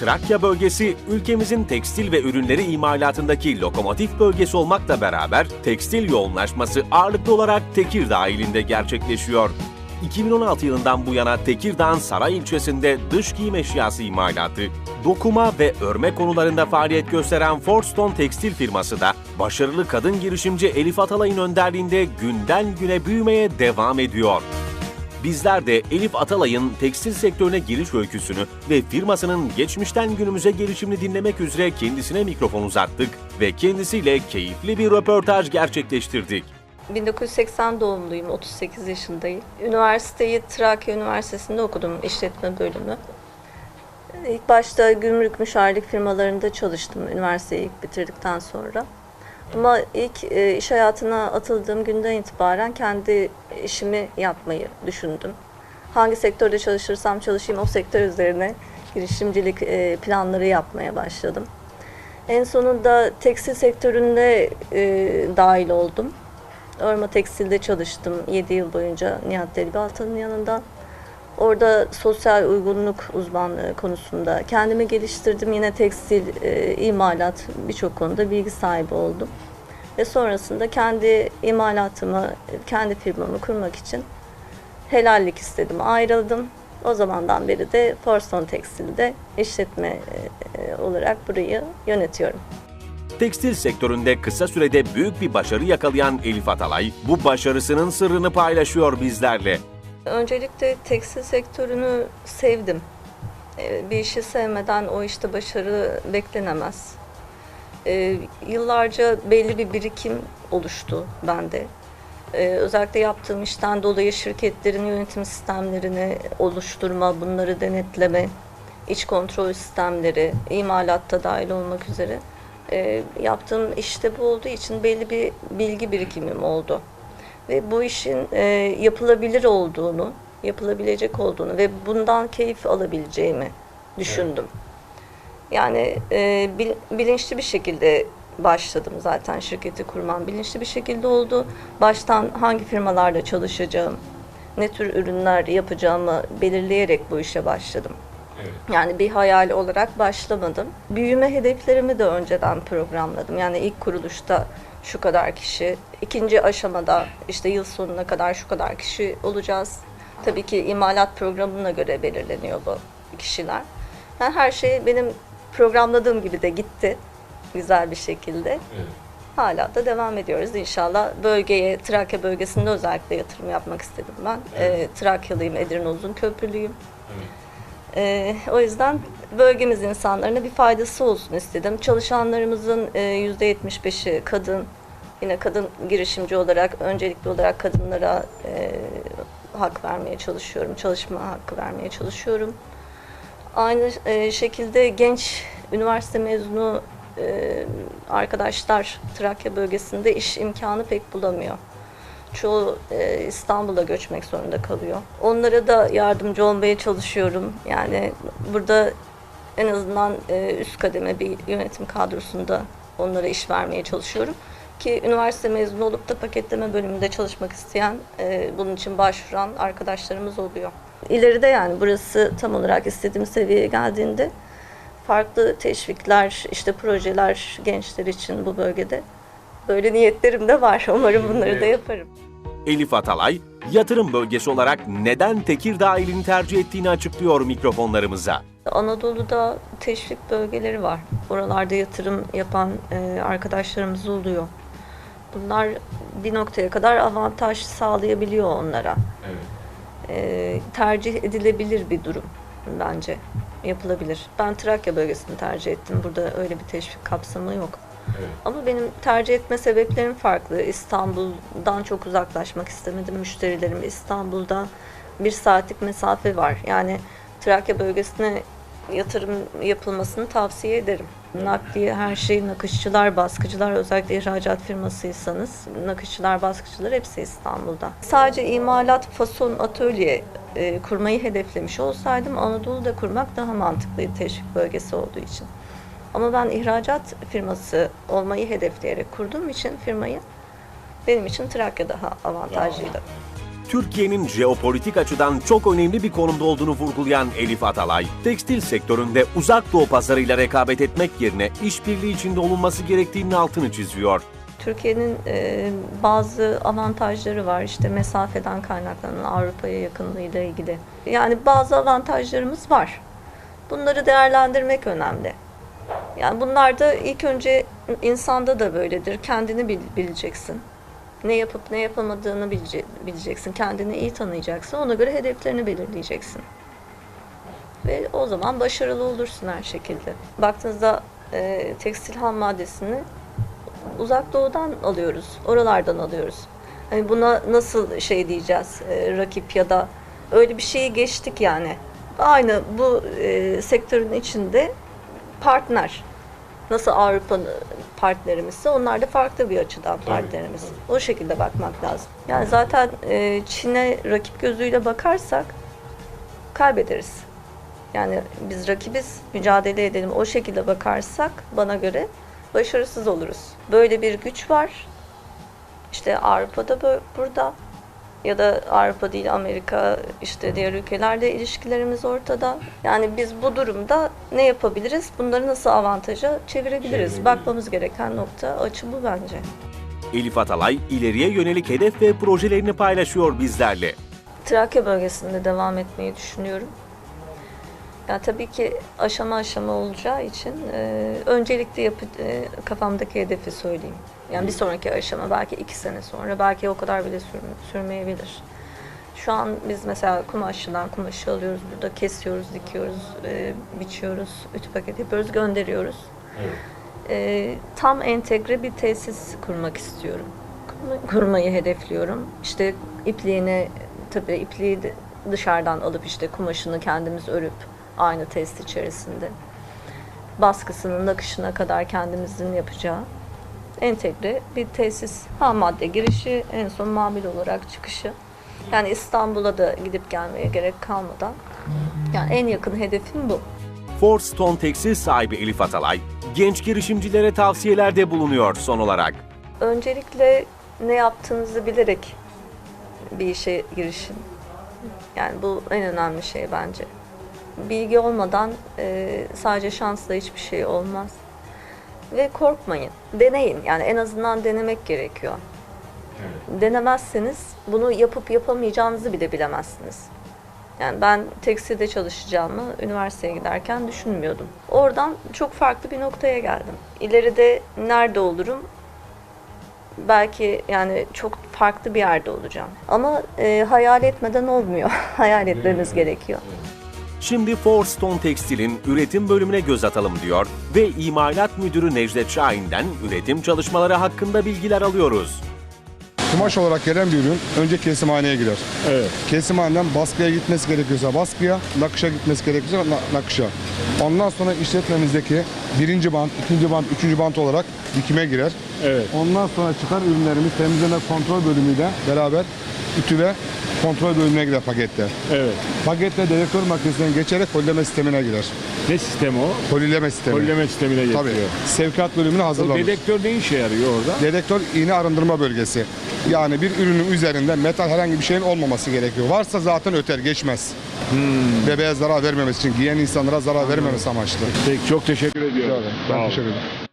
Trakya bölgesi ülkemizin tekstil ve ürünleri imalatındaki lokomotif bölgesi olmakla beraber tekstil yoğunlaşması ağırlıklı olarak Tekirdağ ilinde gerçekleşiyor. 2016 yılından bu yana Tekirdağ'ın Saray ilçesinde dış giyim eşyası imalatı, dokuma ve örme konularında faaliyet gösteren Forston Tekstil firması da başarılı kadın girişimci Elif Atalay'ın önderliğinde günden güne büyümeye devam ediyor. Bizler de Elif Atalay'ın tekstil sektörüne giriş öyküsünü ve firmasının geçmişten günümüze gelişimini dinlemek üzere kendisine mikrofon uzattık ve kendisiyle keyifli bir röportaj gerçekleştirdik. 1980 doğumluyum, 38 yaşındayım. Üniversiteyi Trakya Üniversitesi'nde okudum, işletme bölümü. İlk başta gümrük müşavirlik firmalarında çalıştım üniversiteyi bitirdikten sonra. Ama ilk e, iş hayatına atıldığım günden itibaren kendi işimi yapmayı düşündüm. Hangi sektörde çalışırsam çalışayım o sektör üzerine girişimcilik e, planları yapmaya başladım. En sonunda tekstil sektöründe e, dahil oldum. Örma Tekstil'de çalıştım 7 yıl boyunca Nihat Delibaltan'ın yanında. Orada sosyal uygunluk uzmanlığı konusunda kendimi geliştirdim. Yine tekstil, e, imalat birçok konuda bilgi sahibi oldum. Ve sonrasında kendi imalatımı, kendi firmamı kurmak için helallik istedim, ayrıldım. O zamandan beri de Forston Tekstil'de işletme e, olarak burayı yönetiyorum. Tekstil sektöründe kısa sürede büyük bir başarı yakalayan Elif Atalay, bu başarısının sırrını paylaşıyor bizlerle. Öncelikle tekstil sektörünü sevdim. Ee, Bir işi sevmeden o işte başarı beklenemez. Ee, Yıllarca belli bir birikim oluştu bende. Ee, Özellikle yaptığım işten dolayı şirketlerin yönetim sistemlerini oluşturma, bunları denetleme, iç kontrol sistemleri, imalatta dahil olmak üzere yaptığım işte bu olduğu için belli bir bilgi birikimim oldu ve bu işin e, yapılabilir olduğunu, yapılabilecek olduğunu ve bundan keyif alabileceğimi düşündüm. Yani e, bil- bilinçli bir şekilde başladım zaten şirketi kurmam bilinçli bir şekilde oldu. Baştan hangi firmalarla çalışacağım, ne tür ürünler yapacağımı belirleyerek bu işe başladım. Yani bir hayal olarak başlamadım. Büyüme hedeflerimi de önceden programladım. Yani ilk kuruluşta şu kadar kişi, ikinci aşamada işte yıl sonuna kadar şu kadar kişi olacağız. Tabii ki imalat programına göre belirleniyor bu kişiler. Yani her şey benim programladığım gibi de gitti güzel bir şekilde. Hala da devam ediyoruz inşallah. Bölgeye, Trakya bölgesinde özellikle yatırım yapmak istedim ben. Ee, Trakyalıyım, Edirne Uzun Köprülüyüm. Ee, o yüzden bölgemiz insanlarına bir faydası olsun istedim. Çalışanlarımızın e, %75'i kadın. Yine kadın girişimci olarak, öncelikli olarak kadınlara e, hak vermeye çalışıyorum. Çalışma hakkı vermeye çalışıyorum. Aynı e, şekilde genç üniversite mezunu e, arkadaşlar Trakya bölgesinde iş imkanı pek bulamıyor. Çoğu e, İstanbul'a göçmek zorunda kalıyor. Onlara da yardımcı olmaya çalışıyorum. Yani burada en azından e, üst kademe bir yönetim kadrosunda onlara iş vermeye çalışıyorum. Ki üniversite mezunu olup da paketleme bölümünde çalışmak isteyen, e, bunun için başvuran arkadaşlarımız oluyor. İleride yani burası tam olarak istediğim seviyeye geldiğinde farklı teşvikler, işte projeler gençler için bu bölgede böyle niyetlerim de var. Umarım bunları da yaparım. Elif Atalay, yatırım bölgesi olarak neden Tekirdağ ilini tercih ettiğini açıklıyor mikrofonlarımıza. Anadolu'da teşvik bölgeleri var. Oralarda yatırım yapan e, arkadaşlarımız oluyor. Bunlar bir noktaya kadar avantaj sağlayabiliyor onlara. E, tercih edilebilir bir durum bence. Yapılabilir. Ben Trakya bölgesini tercih ettim. Burada öyle bir teşvik kapsamı yok. Ama benim tercih etme sebeplerim farklı. İstanbul'dan çok uzaklaşmak istemedim. Müşterilerim İstanbul'da bir saatlik mesafe var. Yani Trakya bölgesine yatırım yapılmasını tavsiye ederim. Nakliye her şey, nakışçılar, baskıcılar, özellikle ihracat firmasıysanız, nakışçılar, baskıcılar hepsi İstanbul'da. Sadece imalat, fason, atölye e, kurmayı hedeflemiş olsaydım Anadolu'da kurmak daha mantıklıydı teşvik bölgesi olduğu için. Ama ben ihracat firması olmayı hedefleyerek kurduğum için firmayı benim için Trakya daha avantajlıydı. Türkiye'nin jeopolitik açıdan çok önemli bir konumda olduğunu vurgulayan Elif Atalay, tekstil sektöründe uzak doğu pazarıyla rekabet etmek yerine işbirliği içinde olunması gerektiğinin altını çiziyor. Türkiye'nin e, bazı avantajları var işte mesafeden kaynaklanan Avrupa'ya yakınlığıyla ilgili. Yani bazı avantajlarımız var. Bunları değerlendirmek önemli. Yani bunlar da ilk önce insanda da böyledir. Kendini bil- bileceksin. Ne yapıp ne yapamadığını bilece- bileceksin. Kendini iyi tanıyacaksın. Ona göre hedeflerini belirleyeceksin. Ve o zaman başarılı olursun her şekilde. Baktığınızda e, tekstil ham maddesini uzak doğudan alıyoruz. Oralardan alıyoruz. Hani buna nasıl şey diyeceğiz e, rakip ya da öyle bir şeyi geçtik yani. Aynı bu e, sektörün içinde partner. Nasıl Avrupa partnerimizse onlar da farklı bir açıdan partnerimiz. O şekilde bakmak lazım. Yani zaten e, Çin'e rakip gözüyle bakarsak kaybederiz. Yani biz rakibiz, mücadele edelim. O şekilde bakarsak bana göre başarısız oluruz. Böyle bir güç var. İşte Avrupa'da burada ya da Avrupa değil Amerika işte diğer ülkelerle ilişkilerimiz ortada. Yani biz bu durumda ne yapabiliriz? Bunları nasıl avantaja çevirebiliriz? Bakmamız gereken nokta açı bu bence. Elif Atalay ileriye yönelik hedef ve projelerini paylaşıyor bizlerle. Trakya bölgesinde devam etmeyi düşünüyorum. Ya tabii ki aşama aşama olacağı için e, öncelikle yapı, e, kafamdaki hedefi söyleyeyim. Yani bir sonraki aşama belki iki sene sonra, belki o kadar bile sür- sürmeyebilir. Şu an biz mesela kumaşçıdan kumaşı alıyoruz, burada kesiyoruz, dikiyoruz, e, biçiyoruz, ütü paket yapıyoruz, gönderiyoruz. E, tam entegre bir tesis kurmak istiyorum. Kurma- Kurmayı hedefliyorum. İşte ipliğini, tabii ipliği de dışarıdan alıp işte kumaşını kendimiz örüp aynı test içerisinde. Baskısının nakışına kadar kendimizin yapacağı entegre bir tesis. Ham madde girişi, en son mamul olarak çıkışı. Yani İstanbul'a da gidip gelmeye gerek kalmadan. Yani en yakın hedefim bu. Ford Stone Tekstil sahibi Elif Atalay, genç girişimcilere tavsiyelerde bulunuyor son olarak. Öncelikle ne yaptığınızı bilerek bir işe girişin. Yani bu en önemli şey bence. Bilgi olmadan e, sadece şansla hiçbir şey olmaz. Ve korkmayın. Deneyin. Yani en azından denemek gerekiyor. Denemezseniz bunu yapıp yapamayacağınızı bile bilemezsiniz. Yani ben tekstilde çalışacağımı üniversiteye giderken düşünmüyordum. Oradan çok farklı bir noktaya geldim. İleride nerede olurum belki yani çok farklı bir yerde olacağım. Ama e, hayal etmeden olmuyor. hayal etmemiz gerekiyor. Şimdi Ford Stone Tekstil'in üretim bölümüne göz atalım diyor ve imalat müdürü Necdet Şahin'den üretim çalışmaları hakkında bilgiler alıyoruz. Kumaş olarak gelen bir ürün önce kesimhaneye girer. Evet. Kesimhaneden baskıya gitmesi gerekiyorsa baskıya, nakışa gitmesi gerekiyorsa na- nakışa. Ondan sonra işletmemizdeki birinci bant, ikinci bant, üçüncü bant olarak dikime girer. Evet. Ondan sonra çıkan ürünlerimiz temizleme kontrol bölümüyle beraber ütü ve kontrol bölümüne girer pakette. Evet. Pakette dedektör makinesinden geçerek kolileme sistemine girer. Ne sistemi o? Kolileme sistemi. Kolleme sistemine Tabii. getiriyor. Sevkiyat bölümüne O hazırlanır. dedektör ne işe yarıyor orada? Dedektör iğne arındırma bölgesi. Yani bir ürünün üzerinde metal herhangi bir şeyin olmaması gerekiyor. Varsa zaten öter, geçmez. Bebeğe zarar vermemesi için, giyen insanlara zarar vermemesi amaçlı. Peki çok teşekkür ediyorum. Ben Sağ teşekkür ederim.